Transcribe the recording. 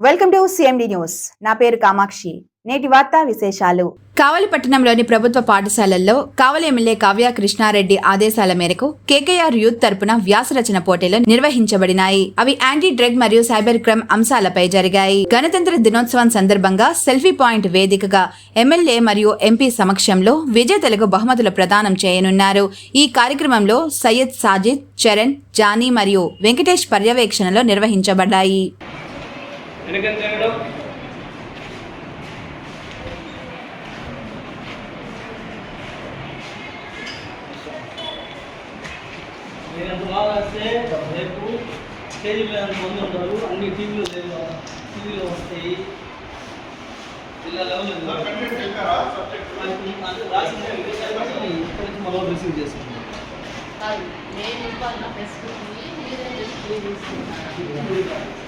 Welcome to CMD news నా పేరు కామాక్షి. నేటి వార్తా విశేషాలు. కావలి పట్టణంలోని ప్రభుత్వ పాఠశాలల్లో కావలి ఎమ్మెల్యే కావ్య కృష్ణారెడ్డి ఆదేశాల మేరకు కేకేఆర్ యూత్ తరపున వ్యాసరచన పోటీలు నిర్వహించబడినాయి. అవి యాంటీ డ్రగ్ మరియు సైబర్ క్రైమ్ అంశాలపై జరిగాయి. గణతంత్ర దినోత్సవం సందర్భంగా సెల్ఫీ పాయింట్ వేదికగా ఎమ్మెల్యే మరియు ఎంపీ సమక్షంలో విజేతలకు బహుమతులు ప్రదానం చేయనున్నారు. ఈ కార్యక్రమంలో సయ్యద్ సాజిద్ చరణ్ జానీ మరియు వెంకటేష్ పర్యవేక్షణలో నిర్వహించబడ్డాయి. వెనకని తిరగడం నేను అంత బాగా రాస్తే రేపు స్టేజ్ మీద ఉంటారు. అన్ని టీవీలో టీవీలో వస్తాయి. ఇలా లెవెల్ రాసిందే. ఇక్కడ నుంచి మనం రిసీవ్ చేసుకుంటాం మీరే మాకేం సంబంధం? మీరు ఇస్తున్నారు.